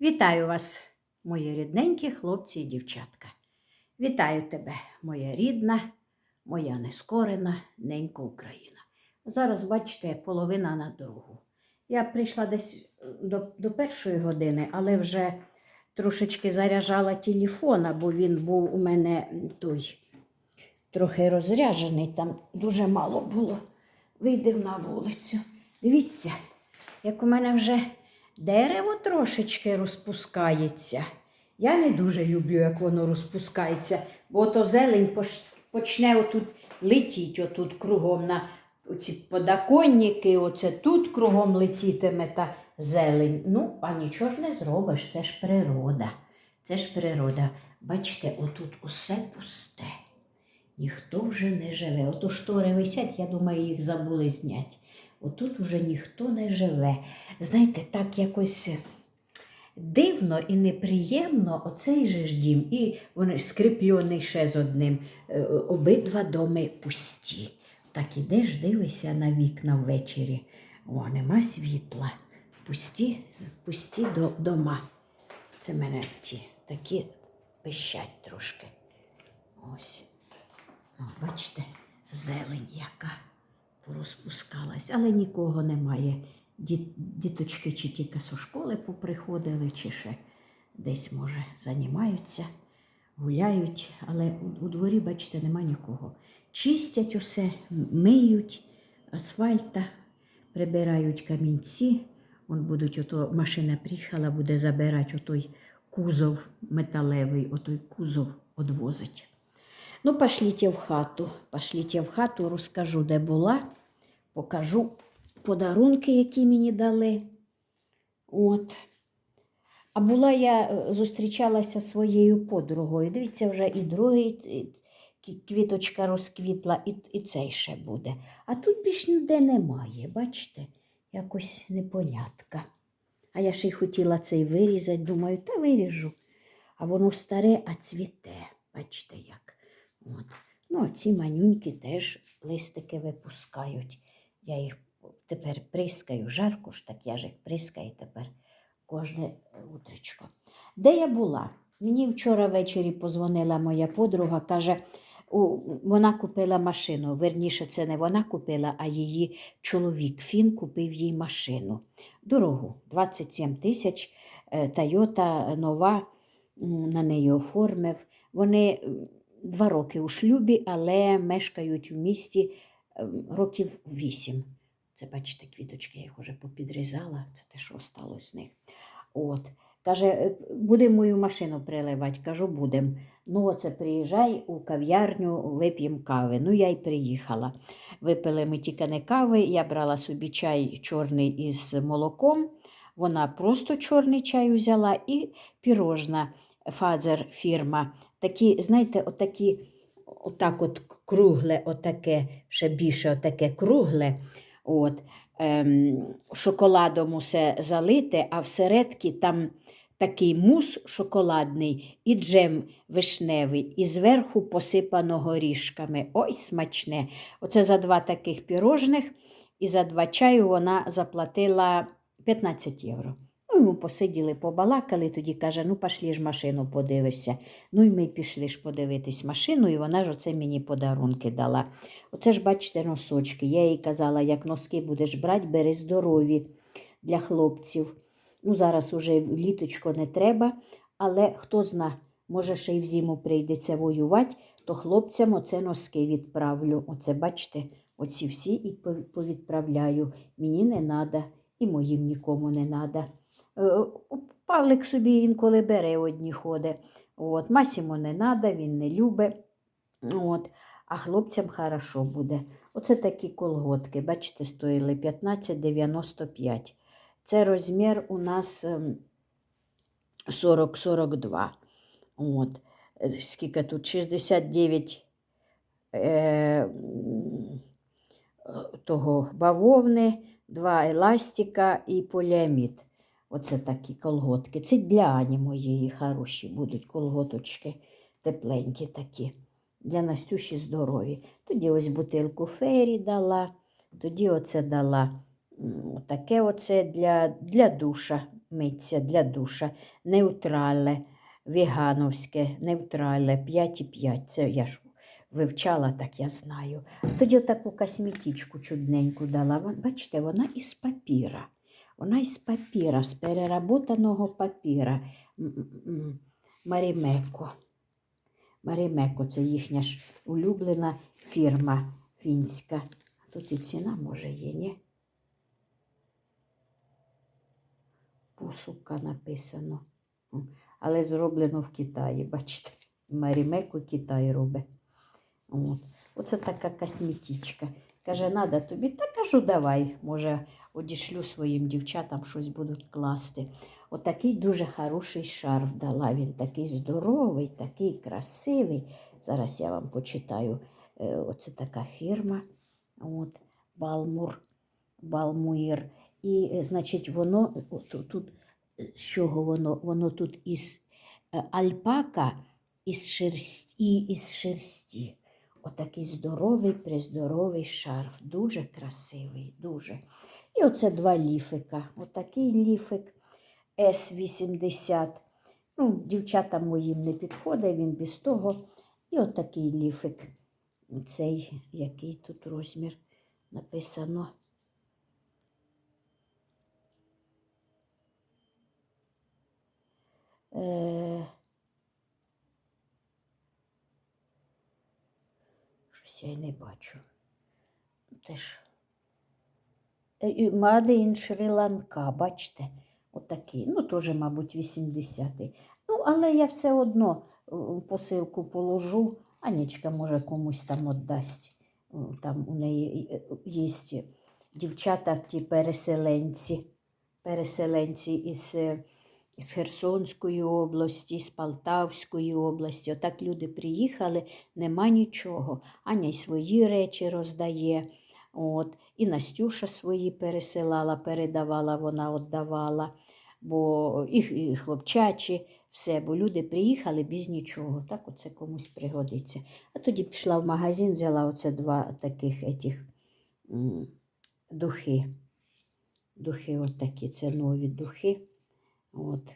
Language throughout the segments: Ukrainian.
Вітаю вас, мої рідненькі хлопці і дівчатка. Вітаю тебе, моя рідна, моя нескорена ненька Україна. Зараз, бачите, половина на другу. Я прийшла десь до, до першої години, але вже трошечки заряджала телефона, бо він був у мене той трохи розряджений, там дуже мало було. Вийдемо на вулицю. Дивіться, як у мене вже дерево трошечки розпускається. Я не дуже люблю, як воно розпускається, бо то зелень почне отут летіть отут кругом на оці подоконники, оце тут кругом летітиме та зелень. Ну, а нічого ж не зробиш, це ж природа. Це ж природа. Бачите, отут усе пусте. Ніхто вже не живе. Ото штори висять, я думаю, їх забули зняти. Отут уже ніхто не живе. Знаєте, так якось дивно і неприємно оцей же ж дім, і вони скріпльоний ще з одним. Е, Обидва доми пусті. Так ідеш, дивишся на вікна ввечері. О, нема світла. Пусті, пусті до, дома. Це мене ті такі пищать трошки. Ось. О, бачите, зелень яка порозпускалась, але нікого немає. Діточки чи тільки зі школи поприходили, чи ще десь, може, займаються, гуляють, але у, у дворі, бачите, нема нікого. Чистять усе, миють асфальта, прибирають камінці. Вон будуть, ото машина приїхала, буде забирати отой кузов металевий, отой кузов одвозить. Ну, пошліть в хату, пошліть в хату, розкажу, де була, покажу подарунки, які мені дали. От. А була я е, зустрічалася зі своєю подругою. Дивіться, вже і другий квіточка розквітла, і, і цей ще буде. А тут більш ніде немає, бачите, якось непонятка. А я ще й хотіла цей вирізати, думаю, та виріжу. А воно старе, а цвіте. Бачите як. От. Ну, ці манюньки теж листики випускають. Я їх тепер прискаю, жарко ж так, я ж їх прискаю тепер кожне утречко. Де я була? Мені вчора ввечері позвонила моя подруга, каже, вона купила машину. Верніше, це не вона купила, а її чоловік Фін купив їй машину. Дорогу 27 тисяч. е, Тойота нова на неї оформив. Вони два роки у шлюбі, але мешкають в місті ем, років вісім. Це, бачите, квіточки, я їх вже попідрізала, це те, що осталось з них. От. Каже, «Е, будемо мою машину приливати. Кажу, будемо. Ну, оце приїжджай у кав'ярню, вип'ємо кави. Ну, я й приїхала. Випили ми тільки не кави, я брала собі чай чорний із молоком. Вона просто чорний чай взяла і пірожна Фазер фірма. Такі, знаєте, отакі, отак от кругле, отаке, ще більше отаке кругле. От, ем, шоколадом усе залите, а всередки там такий мус шоколадний і джем вишневий, і зверху посипано горішками. Ой, смачне. Оце за два таких пірожних і за два чаю вона заплатила 15 євро. Ну, посиділи, побалакали, тоді каже, ну пошли ж машину подивишся. Ну і ми пішли ж подивитись машину, і вона ж оце мені подарунки дала. Оце ж, бачите, носочки. Я їй казала, як носки будеш брати, бери здорові для хлопців. Ну, зараз уже літочко не треба, але хто зна, може, ще й в зиму прийдеться воювати, то хлопцям оце носки відправлю. Оце, бачите, оці всі і повідправляю. Мені не треба, і моїм нікому не треба. Павлик собі інколи бере одні ходи. От. Масімо не треба, він не любить. От. А хлопцям хорошо буде. Оце такі колготки, бачите, стоїли 15,95. Це розмір у нас ем, 40-42. От. Е, Скільки тут? 69 е, того бавовни, два еластика і поліамід. Оце такі колготки. Це для Ані моєї хороші будуть колготочки тепленькі такі. Для Настюші здорові. Тоді ось бутилку фері дала, тоді оце дала таке оце для, для душа миться для душа. Неутрале, вегановське, неутрале, 5,5. Це я ж вивчала, так я знаю. Тоді таку косметичку чудненьку дала. Бачите, вона із папіра. Вона із папіра, з переработаного папіра. Марімеко. Марімеко це їхня ж улюблена фірма фінська. Тут і ціна може є, ні? Пусука написано. Але зроблено в Китаї, бачите. Марімеко Китай робить. От. Оце така косметичка. Каже, надо тобі. Та кажу, давай, може, одішлю своїм дівчатам щось будуть класти. Отакий дуже хороший шарф дала. Він такий здоровий, такий красивий. Зараз я вам почитаю. Е, Оце така фірма. От, Балмур, Балмуїр. І, е, значить, воно от, тут, е, з чого воно? Воно тут із альпака із шерсті, із шерсті. Отакий здоровий, приздоровий шарф. Дуже красивий, дуже. І оце два ліфика. Отакий ліфик С-80. Ну, дівчатам моїм не підходить, він без того. І отакий ліфик. Цей, який тут розмір написано. Е... Щось я й не бачу. Теж. Made in Шрі-Ланка, бачите? Отакий. Ну, теж, мабуть, 80-й. Ну, але я все одно е, посилку положу. Анічка, може, комусь там віддасть. Там у неї є дівчата, ті переселенці, переселенці із, е, з Херсонської області, з Полтавської області. Отак люди приїхали, нема нічого. Аня й свої речі роздає. От. І Настюша свої пересилала, передавала, вона віддавала, бо і, і хлопчачі, все, бо люди приїхали без нічого. Так оце комусь пригодиться. А тоді пішла в магазин, взяла оце два таких етіх, духи. Духи от такі, це нові духи. От.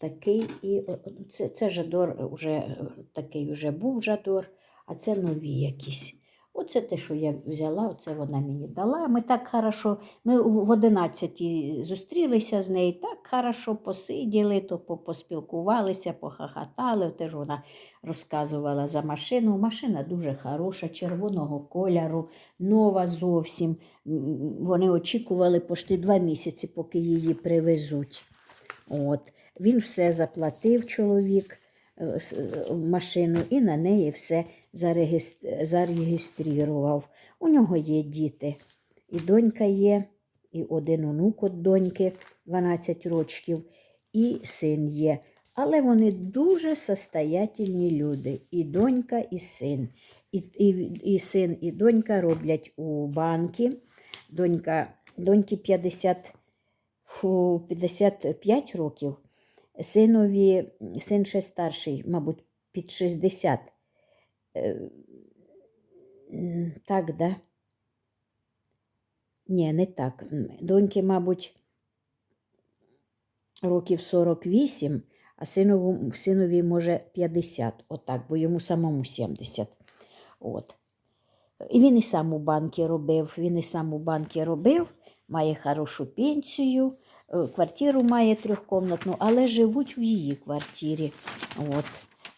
Такий і це, це жадор вже е, такий вже був жадор, а це нові якісь. Оце те, що я взяла, оце вона мені дала. Ми так хорошо, ми в 11 зустрілися з нею, так хорошо посиділи, то по- поспілкувалися, похахатали. Теж вона розказувала за машину. Машина дуже хороша, червоного кольору, нова зовсім. Вони очікували почти два місяці, поки її привезуть. От. Він все заплатив, чоловік, машину, і на неї все зареєстрував. У нього є діти. І донька є, і один онук від доньки 12 років, і син є. Але вони дуже состоятельні люди. І донька, і син. І, і, і син, і донька роблять у банки. Донька, доньки 50, 55 років. Синові, син ще старший, мабуть, під 60. Е, Так, да? Ні, не так. Доньки, мабуть, років 48, а синову, синові, може, 50, отак, бо йому самому 70. От. І він і сам у банки робив, він і сам у банки робив, має хорошу пенсію, квартиру має трьохкомнатну, але живуть в її квартирі. От.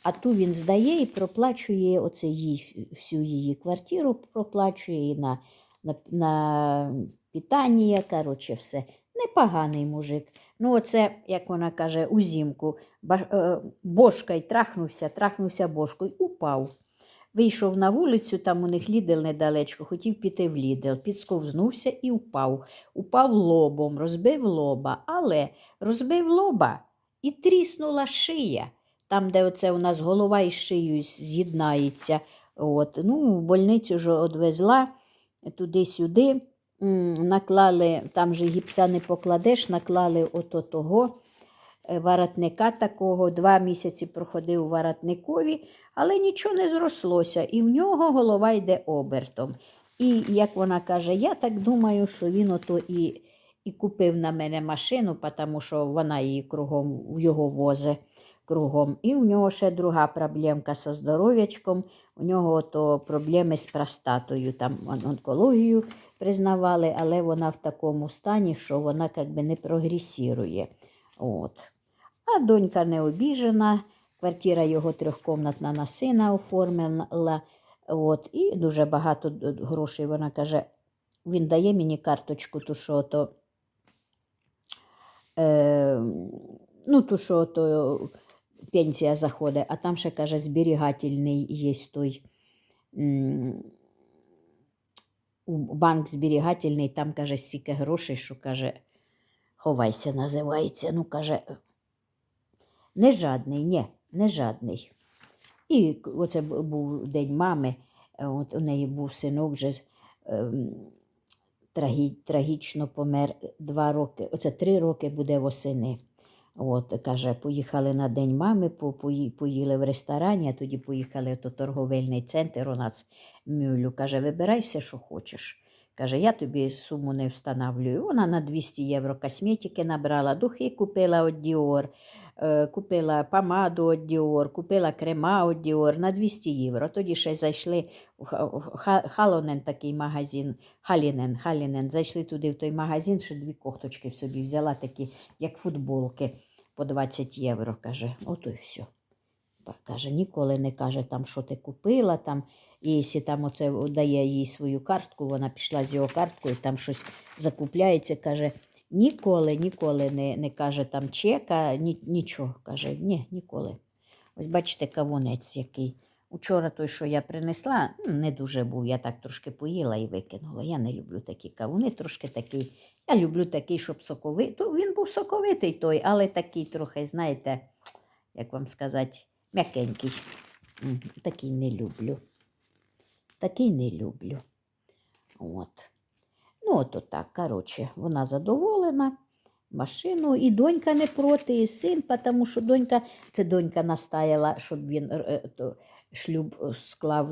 А ту він здає і проплачує оце їй, всю її квартиру, проплачує і на, на, на питання, коротше, все. Непоганий мужик. Ну, оце, як вона каже, узімку. Е, трахнувся, трахнувся бошкою, упав. Вийшов на вулицю, там у них лідел недалечко, хотів піти в лідел, підсковзнувся і впав. Упав лобом, розбив лоба, але розбив лоба і тріснула шия. Там, де оце у нас голова із шиєю з'єднається. От. Ну, в больницю ж одвезла туди-сюди. Наклали, там же гіпса не покладеш, наклали ото того е, воротника такого. Два місяці проходив у воротникові, але нічого не зрослося. І в нього голова йде обертом. І як вона каже, я так думаю, що він ото і, і купив на мене машину, тому що вона її кругом його возе кругом. І в нього ще друга проблемка зі здоров'ячком. У нього то проблеми з простатою. Там онкологію признавали, але вона в такому стані, що вона якби не прогресірує. От. А донька не обіжена. Квартира його трьохкомнатна на сина оформила. От, і дуже багато грошей. Вона каже, він дає мені карточку, ту що то, е, ну, ту що то пенсія заходить, а там ще каже, зберігательний є той банк зберігательний, там каже, стільки грошей, що каже, ховайся, називається. Ну, каже, не жадний, ні, не жадний. І оце був день мами, е, от у неї був синок вже ем, трагі, трагічно помер два роки, оце три роки буде восени. От, каже, поїхали на День мами, поїли в ресторані, а тоді поїхали в торговельний центр у нас Мюлю. Каже, вибирай все, що хочеш. Каже, я тобі суму не встановлюю. Вона на 200 євро косметики набрала, духи купила Dior, е, купила помаду від Dior, купила крема від Dior на 200 євро. Тоді ще зайшли в Ха- в Ха- Халонен такий магазин, Халінен, Халінен. Зайшли туди в той магазин, ще дві кохточки собі взяла такі, як футболки по 20 євро. Каже, ото й все. Каже, ніколи не каже, там, що ти купила, там, і там оце дає їй свою картку, вона пішла з його карткою, там щось закупляється, каже, ніколи, ніколи не, не каже там чека, ні, нічого. Каже, ні, ніколи. Ось бачите, кавунець який. Учора той, що я принесла, ну, не дуже був. Я так трошки поїла і викинула. Я не люблю такі кавуни, трошки такий. Я люблю такий, щоб соковитий. Він був соковитий той, але такий трохи, знаєте, як вам сказати, м'якенький. Такий не люблю. Такий не люблю. От. Ну, от отак, коротше, вона задоволена. Машину, і донька не проти, і син, тому що донька, це донька настаяла, щоб він е, е, то, шлюб е, склав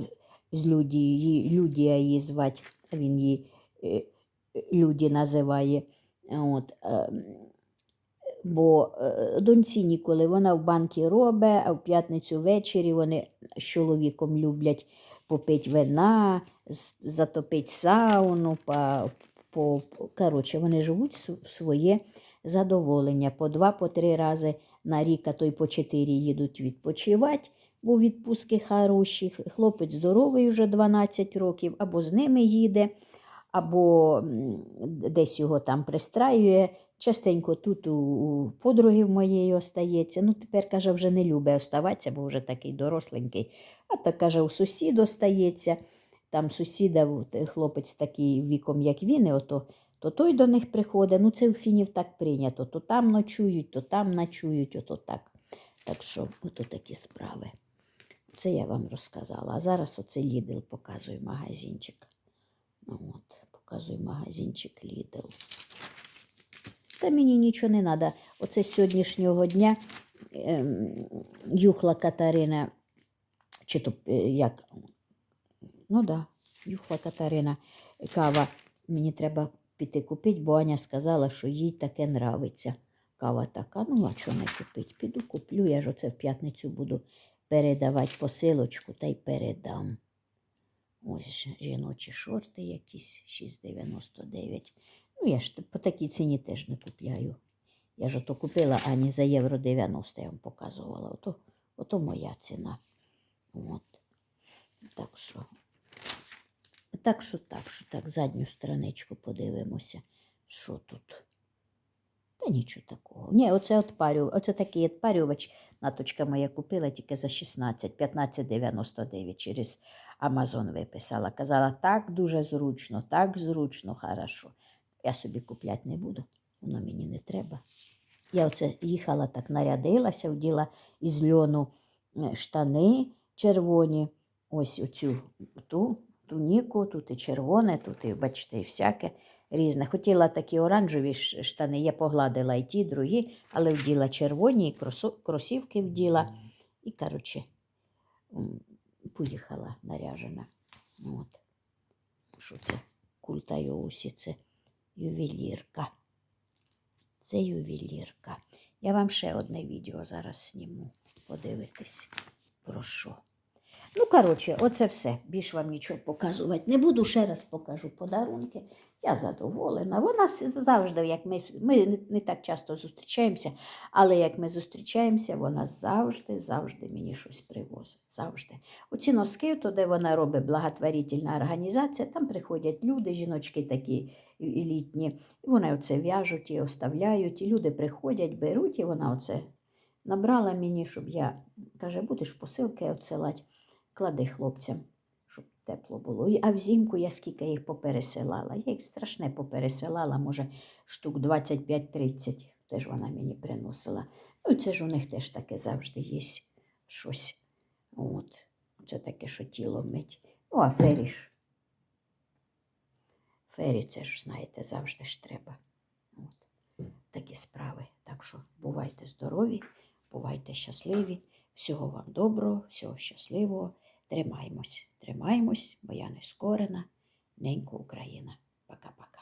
з Людією, Людія її звати, він її Люді називає. От, бо доньці ніколи вона в банки робить, а в п'ятницю ввечері вони з чоловіком люблять попити вина, затопити сауну, по, коротше, вони живуть в своє задоволення. По два, по три рази на рік, а то й по чотири їдуть відпочивати, бо відпустки хороші. Хлопець здоровий вже 12 років, або з ними їде, або десь його там пристраює. Частенько тут у, подруги моєї остається. Ну, тепер, каже, вже не любить оставатися, бо вже такий доросленький. А так, каже, у сусід остається. Там сусіда, хлопець такий віком, як він, і ото, то той до них приходить. Ну, це в фінів так прийнято. То там ночують, то там ночують, ото так. Так що, ото такі справи. Це я вам розказала. А зараз оце Лідл показує магазинчик. Ну, От, показує магазинчик Лідл. Та мені нічого не треба. Оце з сьогоднішнього дня ем, Юхла Катерина, чи то е, як, ну да, Юхла Катерина, кава. Мені треба піти купити, бо Аня сказала, що їй таке нравиться. Кава така. Ну, а що не купити? Піду куплю. Я ж оце в п'ятницю буду передавати посилочку та й передам. Ось жіночі шорти якісь 6,99. Ну, я ж по такій ціні теж не купляю. Я ж ото купила Ані за євро 90, я вам показувала. Ото, ото моя ціна. От. Так що. Так що, так що, так, задню страничку подивимося, що тут. Та нічого такого. Ні, оце отпарю, оце такий відпарювач. Наточка моя купила тільки за 16, 15,99 через Амазон виписала. Казала, так дуже зручно, так зручно, хорошо. Я собі купляти не буду, воно мені не треба. Я оце їхала так, нарядилася, вділа із льону е, штани червоні, ось оцю ту туніку, тут і червоне, тут і, бачите, і всяке різне. Хотіла такі оранжеві штани, я погладила і ті, другі, але вділа червоні, і кросівки вділа. І, коротше, поїхала наряжена. От. Що це? Культа Йоусі, це ювелірка. Це ювелірка. Я вам ще одне відео зараз зніму. Подивитись про що. Ну, коротше, оце все. Більш вам нічого показувати не буду. Ще раз покажу подарунки. Я задоволена. Вона завжди, як ми, ми не, так часто зустрічаємося, але як ми зустрічаємося, вона завжди, завжди мені щось привозить. Завжди. Оці носки, то де вона робить благотворительна організація, там приходять люди, жіночки такі і- елітні, і вони оце в'яжуть і оставляють, і люди приходять, беруть, і вона оце набрала мені, щоб я, каже, будеш посилки отсилати, клади хлопцям, щоб тепло було. А взимку я скільки їх попересилала. Я їх страшне попересилала, може, штук 25-30 теж вона мені приносила. Ну, це ж у них теж таке завжди є щось. От. Це таке, що тіло мить. Ну, а феріш. Фері, це ж, знаєте, завжди ж треба. От. Такі справи. Так що бувайте здорові, бувайте щасливі. Всього вам доброго, всього щасливого. Тримаймось, тримаємось, бо я не скорена. ненько Україна. Пока-пока.